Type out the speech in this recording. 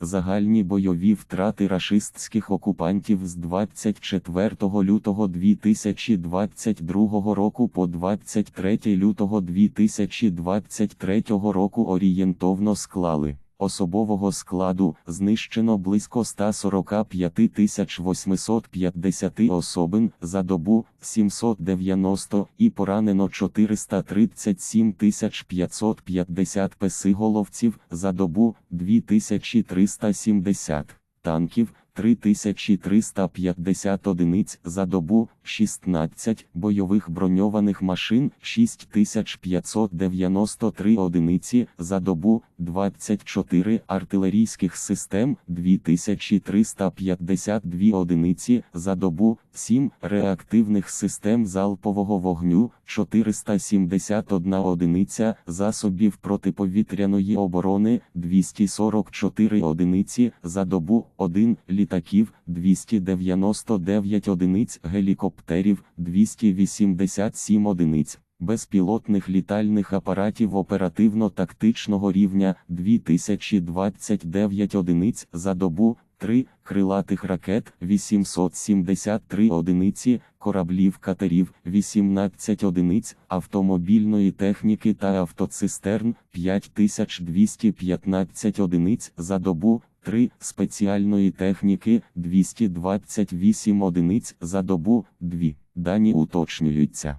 Загальні бойові втрати рашистських окупантів з 24 лютого 2022 року по 23 лютого 2023 року орієнтовно склали. Особового складу знищено близько 145 850 особин за добу 790 і поранено 437 550 песиголовців за добу 2370 танків. 3350 одиниць за добу, 16 бойових броньованих машин, 6593 одиниці за добу, 24 артилерійських систем, 2352 одиниці за добу, 7 реактивних систем залпового вогню, 471 одиниця засобів протиповітряної оборони, 244 одиниці за добу, 1 літаків, 299 одиниць гелікоптерів, 287 одиниць. Безпілотних літальних апаратів оперативно-тактичного рівня 2029 одиниць за добу, 3 крилатих ракет 873 одиниці, кораблів катерів 18 одиниць, автомобільної техніки та автоцистерн 5215 одиниць за добу, 3 спеціальної техніки 228 одиниць за добу, 2. Дані уточнюються.